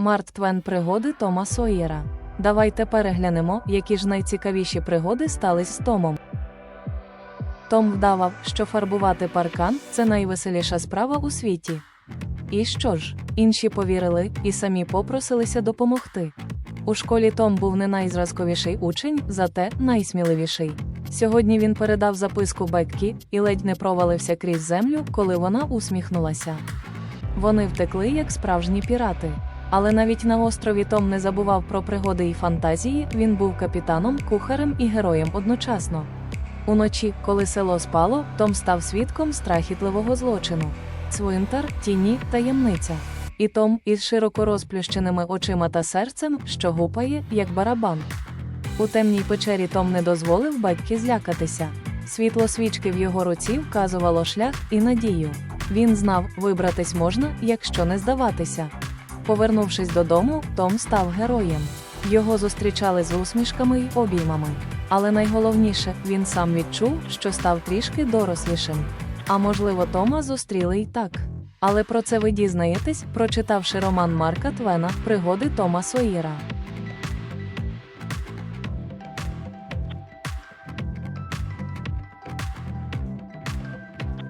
Март Твен пригоди Тома Сойєра. Давайте переглянемо, які ж найцікавіші пригоди стались з Томом. Том вдавав, що фарбувати паркан це найвеселіша справа у світі. І що ж, інші повірили і самі попросилися допомогти. У школі Том був не найзразковіший учень, зате найсміливіший. Сьогодні він передав записку Беккі і ледь не провалився крізь землю, коли вона усміхнулася. Вони втекли як справжні пірати. Але навіть на острові Том не забував про пригоди і фантазії, він був капітаном, кухарем і героєм одночасно. Уночі, коли село спало, Том став свідком страхітливого злочину. Цвинтар, тіні, таємниця. І Том із широко розплющеними очима та серцем, що гупає, як барабан. У темній печері Том не дозволив батьки злякатися. Світло свічки в його руці вказувало шлях і надію. Він знав, вибратись можна, якщо не здаватися. Повернувшись додому, Том став героєм. Його зустрічали з усмішками й обіймами. Але найголовніше, він сам відчув, що став трішки дорослішим. А можливо, Тома зустріли й так. Але про це ви дізнаєтесь, прочитавши роман Марка Твена Пригоди Тома Сойєра.